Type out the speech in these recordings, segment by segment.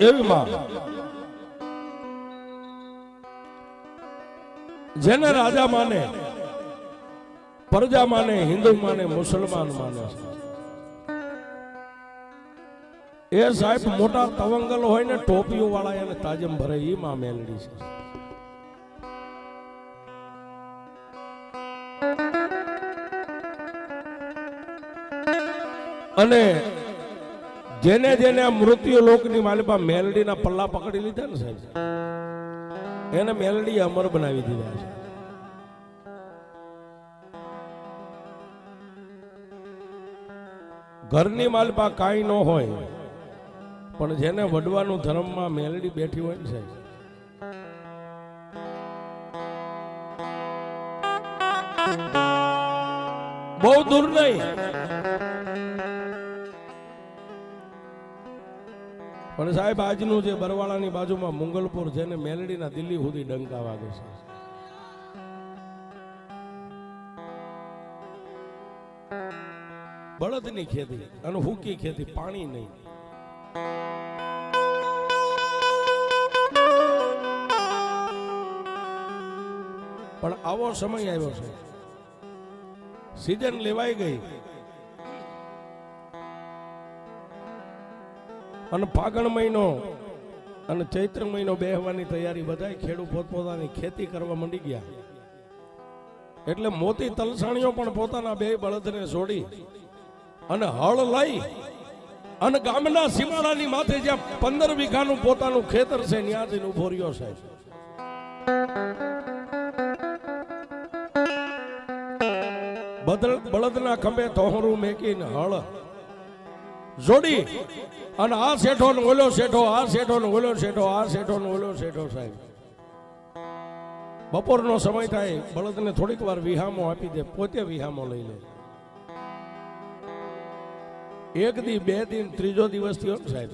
એવી જેને રાજા માને, પ્રજા માને, હિન્દુ માને, મુસલમાન માને. એ સાહેબ મોટા તવંગલ હોય ને, ટોપીઓ વાળા એને તાજમ ભરે એ માં મેલડી છે. અને જેને જેને મૃત્યુ લોકની માલિપા મેલડીના પલ્લા પકડી લીધા ને સાહેબ. એને મેલડી અમર બનાવી દીધા છે. ઘરની માલપા કાંઈ ન હોય, પણ જેને વડવાનું ધર્મમાં મેલડી બેઠી હોય ને સાહેબ. બહુ દૂર નહીં. સાહેબ, આજનું જે બરવાળાની બાજુમાં મુંગલપુર જેને મેલડીના દિલ્હી સુધી ડંકા વાગે છે. બળદની ખેતી અને હુકી ખેતી, પાણી નહીં. પણ આવો સમય આવ્યો છે. સિઝન લેવાઈ ગઈ. અને ફાગણ મહિનો અને ચૈત્ર મહિનો બેહવાની તૈયારી બધા ખેડૂત પોતપોતાની ખેતી કરવા માંડી ગયા. એટલે મોતી તલસાણીઓ પણ પોતાના બે બળદને છોડી અને હળ લઈ અને ગામના સીમાડાની માથે જ્યાં પંદર વીઘાનું પોતાનું ખેતર છે, ત્યાં જઈને ઊભો રહ્યો સાહેબ બળદના ખંભે તોહરું મેકીને હળ જોડી. અને આ શેઠો ને ઓલો શેઠો, આ શેઠો ને ઓલો શેઠો, આ શેઠો ને ઓલો શેઠો સાહેબ. બપોરનો સમય થાય, બળદને થોડીક વાર વિહામો આપી દે, પોતે વિહામો લઈ લે. એક દી, બે દિન, ત્રીજો દિવસ થયો સાહેબ.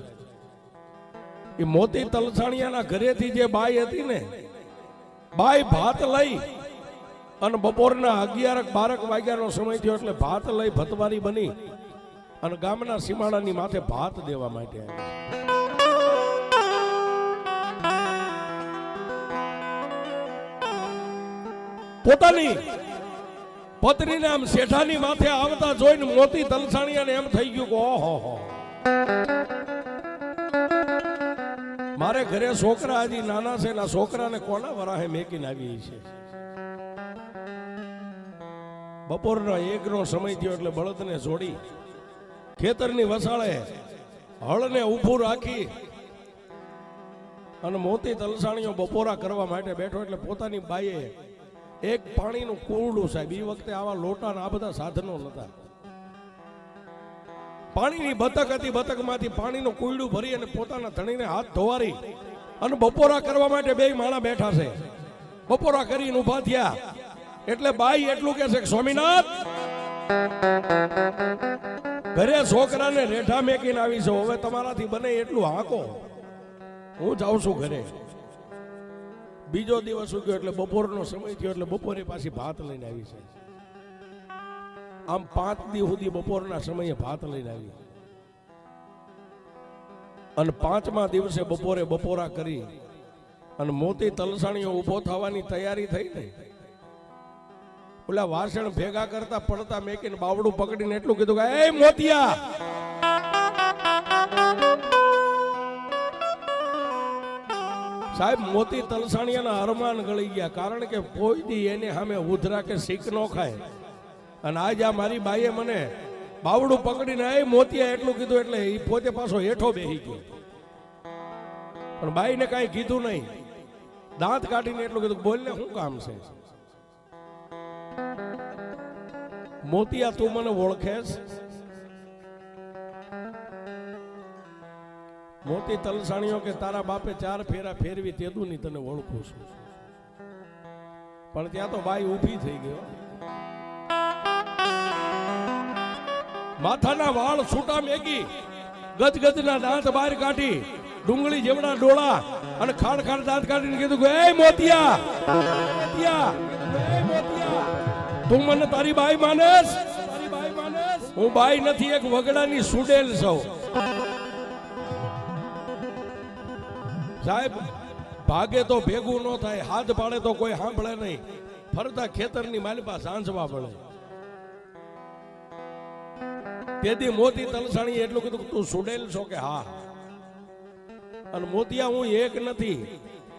એ મોતી તલસાણિયાના ઘરેથી જે બાઈ હતી ને, બાઈ ભાત લઈ અને બપોરના અગિયાર બારક વાગ્યાનો સમય થયો એટલે ભાત લઈ ભતવારી બની. અને ગામના સીમાડાની માથે ભાત દેવા માટે પોતાની પત્નીને આમ શેઠાની માથે આવતા જોઈને મોતી તલસાણીયાને એમ થઈ ગયું કે ઓહો હો. મારે ઘરે છોકરા હજી નાના છે ના છોકરાને કોના વરાહે મેકીને આવી છે? બપોરનો એકનો સમય થયો એટલે બળદને જોડી ખેતરની વસાળે હળને ઊભું રાખી અને મોતી તલસાણીઓ બપોરા કરવા માટે બેઠો એટલે પોતાની બાઈએ એક પાણીનું કુરડું સાહેબ એ વખતે આવા લોટા આ બધા સાધનો નતા પાણીની બતક હતી, બતકમાંથી પાણીનું કુરડું ભરી અને પોતાના ધણીને હાથ ધોવારી અને બપોરા કરવા માટે બે માણા બેઠા છે. બપોરા કરીને ઊભા થયા. એટલે બાઈ એટલું કે છે સ્વામિનાથ! ઘરે છોકરાને રેઠા મેકીને આવી છો હવે તમારાથી બને એટલું હાકો. હું જાઉં છું ઘરે. બીજો દિવસ ઉગ્યો એટલે બપોરનો સમય થયો એટલે બપોરે પાછી ભાત લઈને આવી છે આમ પાંચ દી સુધી બપોરના સમયે ભાત લઈને આવી અને પાંચમા દિવસે બપોરે બપોરા કરી અને મોતી તલસાણીઓ ઊભો થવાની તૈયારી થઈ ને ઓલા વાસણ ભેગા કરતા પડતા મેકીને બાવડું પકડીને એટલું કીધું કે, એ મોતિયા! સાહેબ, મોતી તલસાણીયાના અરમાન ગળી ગયા, કારણ કે કોઈ દી એને સામે ઉધરા કે શીખ ન ખાય. અને આજ આ મારી બાઈએ મને બાવડું પકડીને, એ મોતિયા! એટલું કીધું એટલે એ પોતે પાછો હેઠો બેહી ગયો. પણ બાઈને કાંઈ કીધું નહીં. દાંત કાઢીને એટલું કીધું બોલને શું કામ છે? મોતિયા તું મને ઓળખેશ? મોતી તલસાણીઓ કે તારા બાપે ચાર ફેરા ફેરવી તેદું ની તને ઓળખું છું. પણ ત્યાં તો બાઈ ઊભી થઈ ગયો માથાના વાળ છૂટા મેગી, ગજગજના દાંત બહાર કાઢી, ડુંગળી જેવડા ડોળા અને ખાડ ખાડ દાંત કાઢીને કીધું કે, એ મોતિયા મોતિયા, એ મોતિયા. તું મને તારી બાઈ માનેસ? હું બાઈ નથી, એક વગડાની સુડેલ છો. સાહેબ, ભાગે તો ભેગું ન થાય, હાથ પાડે તો કોઈ સાંભળે નહીં. ફરતા ખેતરની માલિપા સાંજવા પડે તેથી મોતી તલસાણી એટલું કીધું તું સુડેલ છો કે હા. અને મોતિયા, હું એક નથી.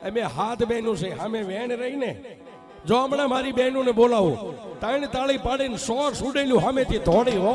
અમે હાથ બેનું છે, સામે વેણ રહીને. જો હમણાં મારી બહેનોને બોલાવો. તાણી તાળી પાડીને સો સુડેલું સામેથી ધોડી હો.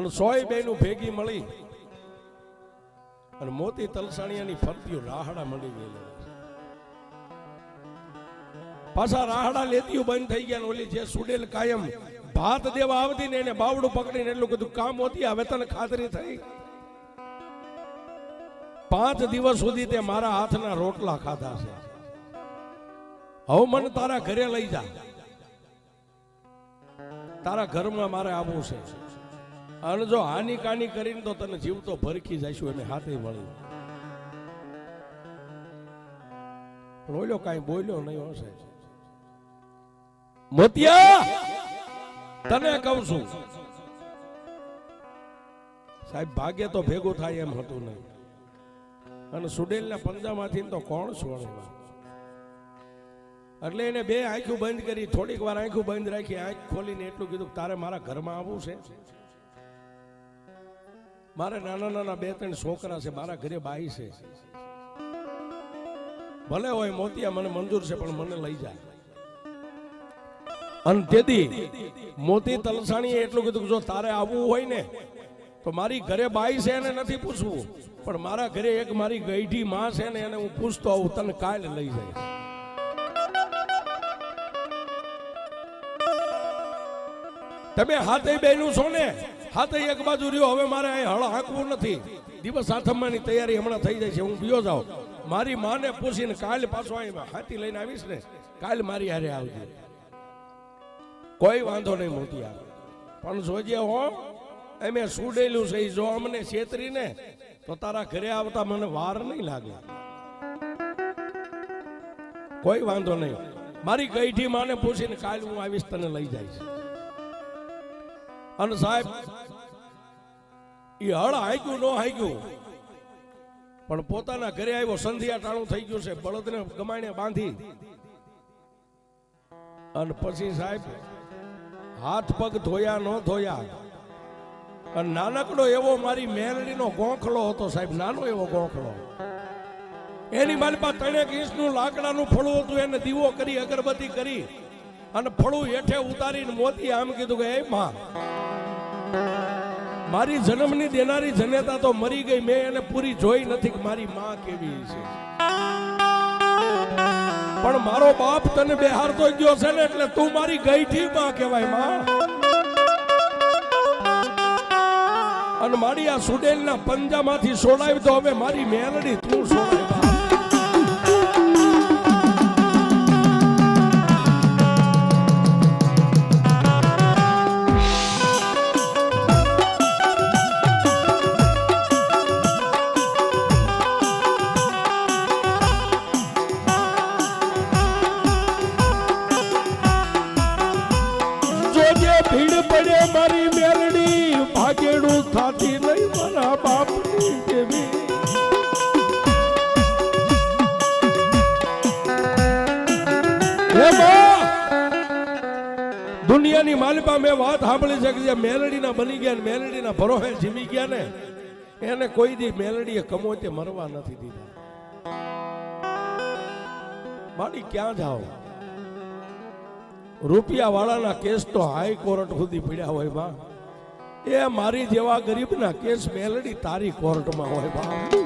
અને સોય બેનું ભેગી મળી. અને મોતી તલસાણિયાની ફરતીઓ રાહડા મળી ગયેલી. પાછા રાહડા લેતીઓ બંધ થઈ ગયા ઓલી જે સુડેલ કાયમ ભાત દેવા આવતી ને એને બાવડું પકડીને એટલું કીધું કામ હોતી હવે તને ખાતરી થઈ. પાંચ દિવસ સુધી તે મારા હાથના રોટલા ખાધા છે. હવે મને તારા ઘરે લઈ જા. તારા ઘરમાં મારે આવવું છે. અને જો હાની કાની કરીને તો તને જીવતો ભરખી જઈશું એને હાથે મળી પણ ઓલો કાંઈ બોલ્યો નહીં હશે મોતિયા, તને કહું છું. સાહેબ ભાગ્ય તો ભેગું થાય એમ હતું નહીં. અને સુડેલના પંજામાંથી તો કોણ છોડે એટલે એને બે આંખું બંધ કરી, થોડીક વાર આંખું બંધ રાખી, આંખ ખોલીને એટલું કીધું તારે મારા ઘરમાં આવવું છે. મારે નાના નાના બે ત્રણ છોકરા છે, મારા ઘરે બાઈ છે. ભલે હોય મોતિયા મને મંજૂર છે, પણ મને લઈ જાય અને તેથી મોતી તલસાણીએ એટલું કીધું જો તારે આવવું હોય ને, તો મારી ઘરે બાઈ છે એને નથી પૂછવું, પણ મારા ઘરે એક મારી ગઈઢી માં છે ને, એને હું પૂછતો આવું, તને કાલે લઈ જાય તમે હાથે બેનું છો ને? હાથે એક બાજુ રહ્યો. હવે મારે અહીં હળ હાંકવું નથી. દિવસ આથમવાની તૈયારી હમણાં થઈ જાય છે. હું બીજો જાઉં. મારી માને પૂછીને કાલ પાછો અહીં હાથી લઈને આવીશ ને, કાલે મારી હારે આવજે. કોઈ વાંધો નહીં મોતી આવે પણ જોજે હો, એમે સુડેલું છે. જો અમને છેતરીને, તો તારા ઘરે આવતા મને વાર નહીં લાગે. કોઈ વાંધો નહીં. મારી ગઈઠી માને પૂછીને કાલ હું આવીશ, તને લઈ જઈશ. અને સાહેબ એ હળ હાક્યું, ન હાક્યું? પણ પોતાના ઘરે આવ્યો, સંધ્યા ટાણું થઈ ગયું છે, બળદને ગમાણે બાંધી. અને પછી સાહેબ, હાથ પગ ધોયા, ન ધોયા. અને નાનકડો એવો મારી મેલડીનો ગોખલો હતો સાહેબ, નાનો એવો ગોખલો. એની મારી પાસે ત્રણેક ઇંચનું લાકડાનું ફળું હતું, એને દીવો કરી, અગરબત્તી કરી. અને ફળું હેઠે ઉતારીને મોતી આમ કીધું કે, એ માં મારી જન્મની દેનારી જનેતા તો મરી ગઈ, મેં એને પૂરી જોઈ નથી કે મારી માં કેવી છે. પણ મારો બાપ તને બેહારતો ગયો છે ને, એટલે તું મારી ગઈઠી માં કહેવાય, માં. અને મારી આ સુડેલના પંજામાંથી સોડાવી તો હવે મારી મેલડી તું સોડાય. મેં વાત સાંભળી છે કે જે મેલડીના બની ગયા મેલડીના ભરોહે જીમી ગયા ને, એને કોઈ દી મેલડીએ કમોતે મરવા નથી દીધા. માડી ક્યાં જાઓ? રૂપિયા વાળાના કેસ તો હાઈ કોર્ટ સુધી પડ્યા હોય બા. એ મારી જેવા ગરીબના કેસ મેલડી તારી કોર્ટમાં હોય બા.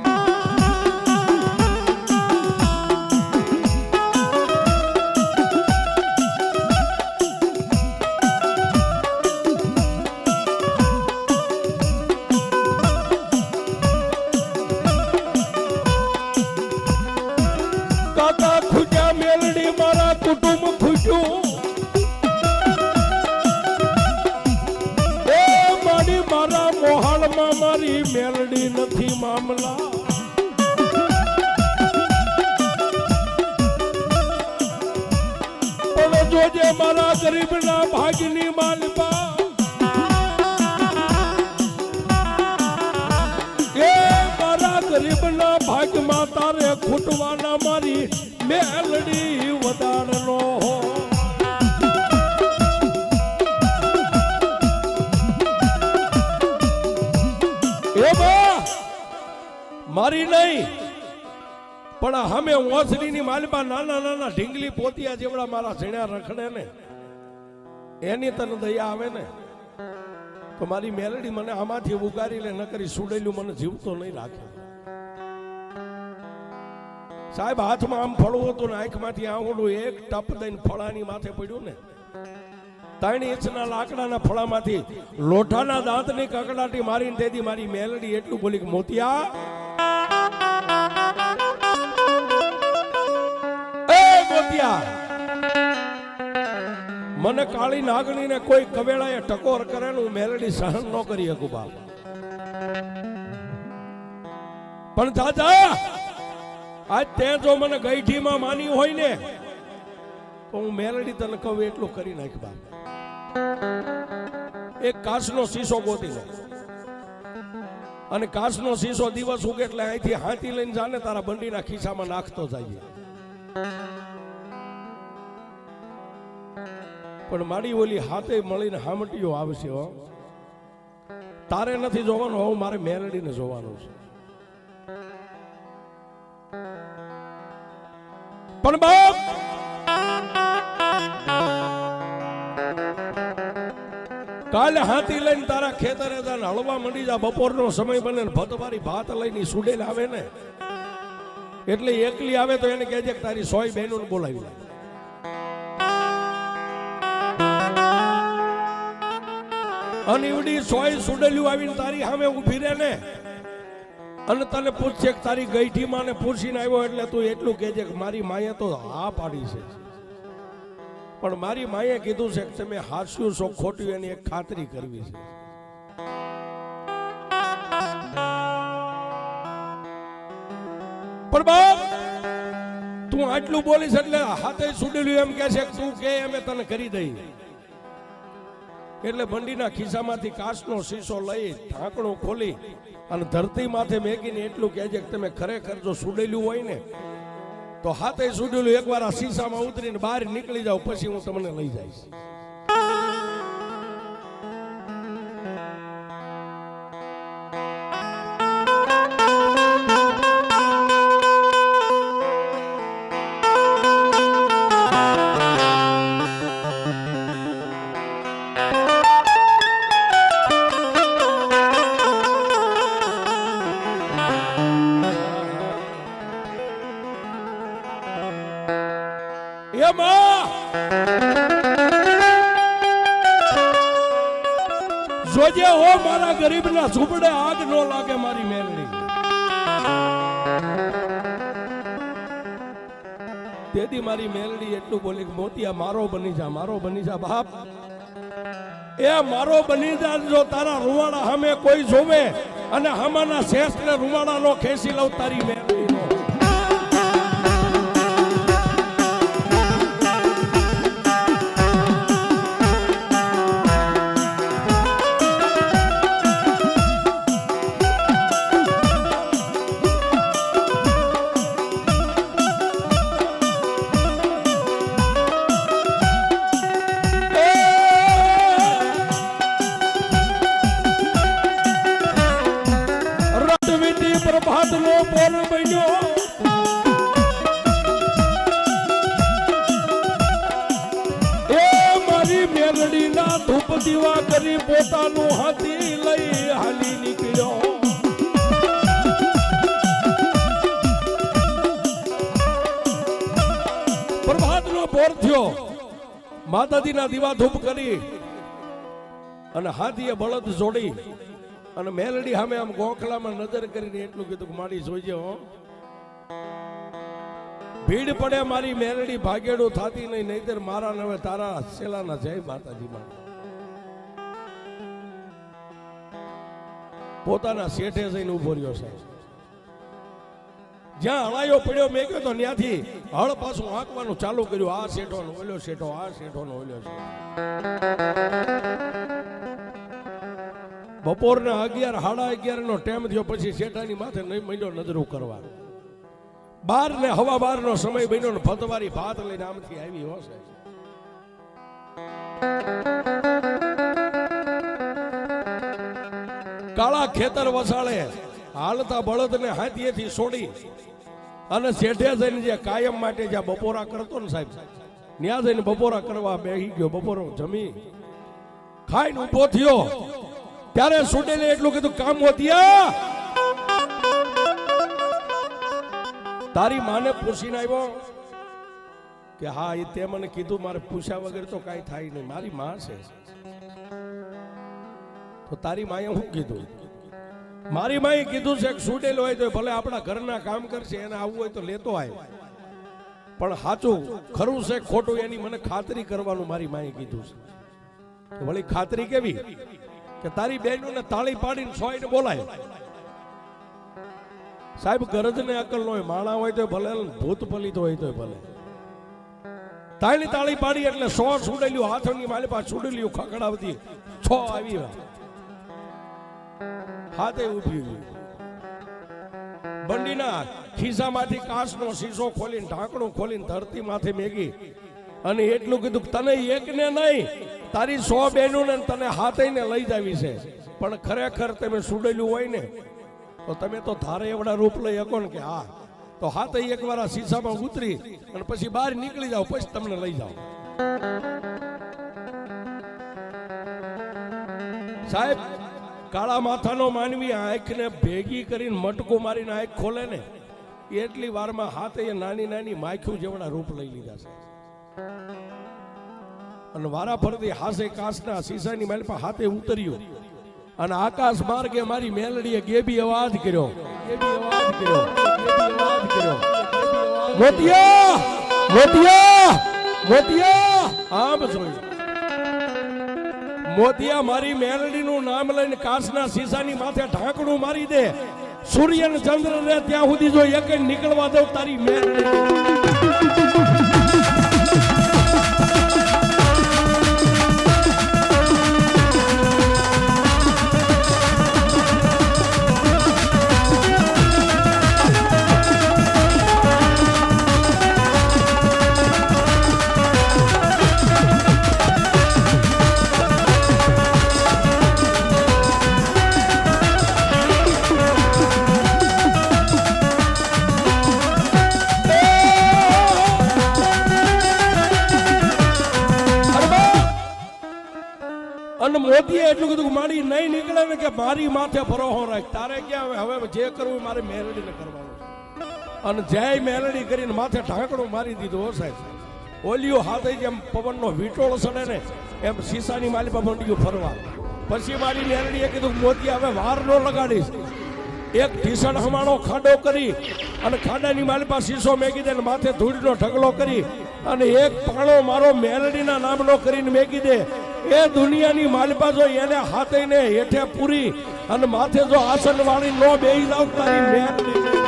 તારે મારી મેલડી વધારનો મારી નહીં. પણ અમે ઓસરીની માલમાં નાના નાના ઢીંગલી પોતિયા જેવડા મારા ઝીણા રખડે ને, એની તને દયા આવે ને, તો મારી મેલડી મને આમાંથી ઉગારી લે ન કરી સુડેલું મને જીવતો નહીં રાખે. સાહેબ, હાથમાં આમ ફળવું હતું ને, આંખમાંથી આંગળું એક ટપ દઈને ફળાની માથે પડ્યું ને. ત્રણ ઇંચના લાકડાના ફળામાંથી લોઠાના દાંતની કકડાટી મારીને તેથી મારી મેલડી એટલું બોલી કે, મોતિયા. એ મોતિયા. મને કાળી નાગણીને કોઈ કવેળાએ ટકોર કરે હું મેલડી સહન ન કરી શકું, બાપ. પણ દાદા આજ તે જો મને ગઈઠીમાં માની હોય ને, તો હું મેલડી તને કહું, એટલું કરી નાખ બાપ. એક કાચનો શીશો ગોતી લે. અને કાચનો શીશો દિવસ ઉગે એટલે અહીંથી હાથી લઈને જાને, તારા બંડીના ખિસ્સામાં નાખતો જાય પણ મારી ઓલી હાથે મળીને હામટીઓ આવશે તારે નથી જોવાનું, હવે મારે મેલડીને જોવાનું છે. કાલે હાથી લઈને તારા ખેતરે જાને હળવા મંડી જા, બપોરનો સમય બને ભતવારી ભાત લઈને સુડેલ આવે ને. એટલે એકલી આવે તો એને કહેજે તારી સોય બહેનો બોલાવી લે. અને સોય સુડેલું આવીને તારી સામે ઊભી રહે ને. અને તને પૂછશે કે તારી ગઈઠીમાં ને પૂછીને આવ્યો એટલે તું એટલું કહેજે કે મારી માએ તો હા પાડી છે. પણ મારી માએ કીધું છે કે તમે હાસ્યું છો ખોટ્યું એની એક ખાતરી કરવી છે. પણ બાપ, તું આટલું બોલીશ એટલે હાથે સુડેલું એમ કે છે તું કે, અમે તને કરી દઈ એટલે બંડીના ખિસ્સામાંથી કાચનો શીશો લઈ ઢાંકણું ખોલી અને ધરતી માથે મેકીને એટલું કહેજે કે તમે ખરેખર જો સુડેલું હોય ને, તો હાથે સુડેલું એકવાર આ શીશામાં ઉતરીને બહાર નીકળી જાવ પછી હું તમને લઈ જઈશ. એમાં જોજે હો મારા ગરીબના ઝૂંપડે આગ ન લાગે મારી મેલડી. તેથી મારી મેલડી એટલું બોલી મોતિયા, મારો બની જા, મારો બની જા, બાપ. એ મારો બની જા જો તારા રૂવાડા હમે કોઈ જોવે અને હમાના રૂવાડા નો ખેંચી લઉં તારી દીવા ધૂપ કરી અને હાથીએ બળદ જોડી અને મેલડી સામે આમ ગોખલામાં નજર કરીને એટલું કીધું કે મારી જોઈજે હો. ભીડ પડે મારી મેલડી ભાગેડું થાતી નહીં, નહીતર મારા નવે તારા સેલાના જય માતાજી માં પોતાના શેઠે જઈને ઊભો રહ્યો સાહેબ. જ્યાં હળાયો પડ્યો, મેં કહ્યું તો ત્યાંથી હળ પાછું હાંકવાનું ચાલુ કર્યું. આ શેઠો નો ઓલ્યો શેઠો, આ શેઠો નો ઓલ્યો બપોરના અગિયાર, સાડા અગિયાર નો ટાઈમ થયો, પછી શેઠાની માથે નહીં મળ્યો નજરું કરવા. બાર ને હવા બાર નો સમય બન્યો ને ફતવારી ભાત લઈને આમથી આવી હશે. કાળા ખેતર વસાળે હાલતા બળદને હાથીએથી છોડી અને શેઠે જઈને જે કાયમ માટે જ્યાં બપોરા કરતો ને સાહેબ ત્યાં જઈને બપોરા કરવા બેહી ગયો, બપોરો જમી. ખાઈને ઊભો થયો. ત્યારે સુડેલે એટલું કીધું, કામ હોતિયા તારી માને પૂછીને આવ્યો કે, હા, એ તે મને કીધું, મારે પૂછ્યા વગર તો કાંઈ થાય નહીં. મારી માં છે. તો તારી માએ શું કીધું? મારી માએ કીધું છે કે હોય તો ભલે આપણા ઘરના કામ કરશે, એને આવવું હોય તો લેતો આવે પણ સાચું ખરું છે, ખોટું એની મને ખાતરી કરવાનું મારી માએ કીધું છે. વળી ખાતરી કેવી? કે તારી બહેનોને તાળી પાડીને સોઈને બોલાય. સાહેબ ગરજ ને અકલ નો હોય, માણા હોય તો ભલે, ભૂત પલિત હોય તો ભલે. તાળી તાળી પાડી એટલે સો સુડેલ્યું હાથની માલી પાસે સુડેલ્યું ખકડાવતી છ આવી હાથે ગઈ બંડીના ખિસ્સામાંથી કાચનો શીશો ખોલીને, ઢાંકણું ખોલીને ધરતીમાંથી માથે મેગી. અને એટલું કીધું તને એકને નહીં, તારી સો બહેનોને તને હાથે લઈ જાવી છે. પણ ખરેખર તમે સુડેલું હોય ને, તો તમે તો ધારે એવડા રૂપ લઈ શકો ને કે, હા, તો હાથે એકવાર આ શીશામાં ઉતરી અને પછી બહાર નીકળી જાઓ, પછી તમને લઈ જાઓ. સાહેબ કાળા માથાનો માનવી આંખને ભેગી કરીને મટકો મારીને આંખ ખોલે ને, એટલી વારમાં હાથે એ નાની નાની માખ્યું જેવડા રૂપ લઈ લીધા છે. અને વારા ફરતી હાસે કાસના સીસાની માલ પર હાથે ઉતર્યું. અને આકાશ માર્ગે મારી મેલડીએ ગેબી અવાજ કર્યો. ગેબી અવાજ કર્યો. અવાજ કર્યો. મોતિયા આમ જોયું મોતિયા મારી મેલડીનું નામ લઈને કાચના શીશાની માથે ઢાંકણું મારી દે. સૂર્ય ને ચંદ્ર રે ત્યાં સુધી જો એક નીકળવા દઉં તારી મેલડી. અને મોદીએ એટલું કીધું મારી નહીં નીકળે ને કે મારી માથે ભરોહો રાખ. તારે ક્યાં હવે જે કરવું મારે મેલડીને કરવાનું અને જય મેલડી કરીને માથે ઢાંકણું મારી દીધું સાહેબ. ઓલિયો હાથે જેમ પવનનો વીટોળ સડે ને, એમ શીશાની માલી પર મંડ્યું ફરવા. પછી મારી મેલડીએ કીધું મોદી હવે વાર નો લગાડીશ. એક ઢીસણ હમાણો ખાડો કરી અને ખાડાની માલી પાસે શીશો મેકી દે માથે ધૂળનો ઢગલો કરી અને એક પાણો મારો મેલડીના નામનો કરીને મેગી દે. એ દુનિયાની માલિપા જો એને હાથે ને હેઠે પૂરી અને માથે જો આસન વાળી નો બેહી જાવ તારી મેલડી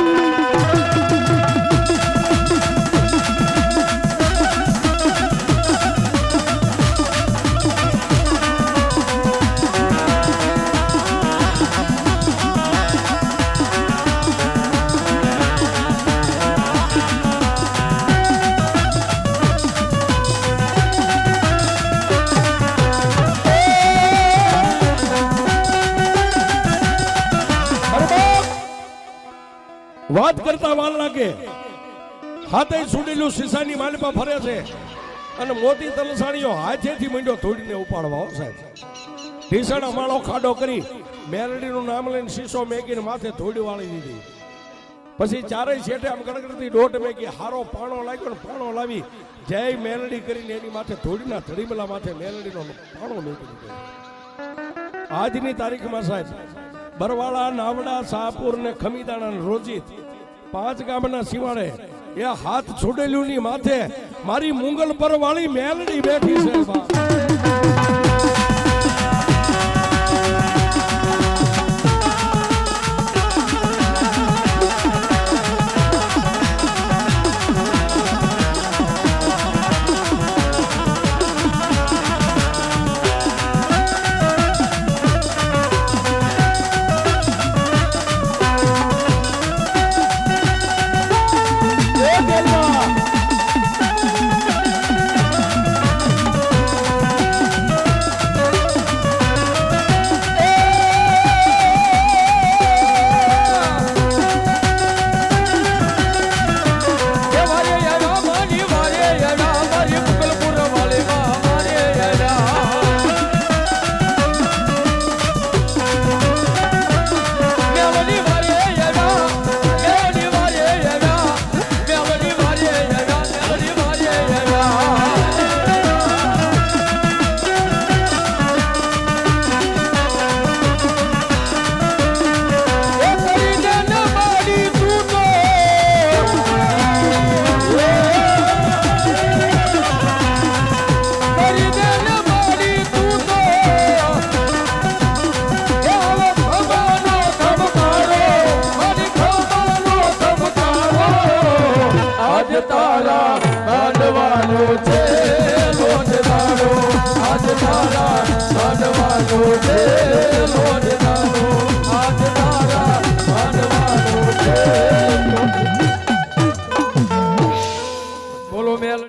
હાથે સુડેલું શીશાની માલિપા ફરે છે. અને મોટી તલસાણીઓ હાથેથી મંડ્યો ધોડીને ઉપાડવા સાહેબ. ઢીસણ અમાળો ખાડો કરી મેલડીનું નામ લઈને શીશો મેકીને માથે ધોડી વાળી દીધી. પછી ચારેય છેટે આમ ગણગણતી દોઢ મેકી હારો પાણો લાગ્યો ને પાણો લાવી જય મેલડી કરીને એની માથે ધોડીના ધડીમલા માથે મેલડીનો પાણો મેકી દીધો. આજની તારીખમાં સાહેબ, બરવાળા, નાવડા શાહપુર ને ખમીદાણા રોજી પાંચ ગામના સીમાડે એ હાથ છોડેલું ની માથે મારી મુંગલ પર વાળી મેલડી બેઠી છે બા.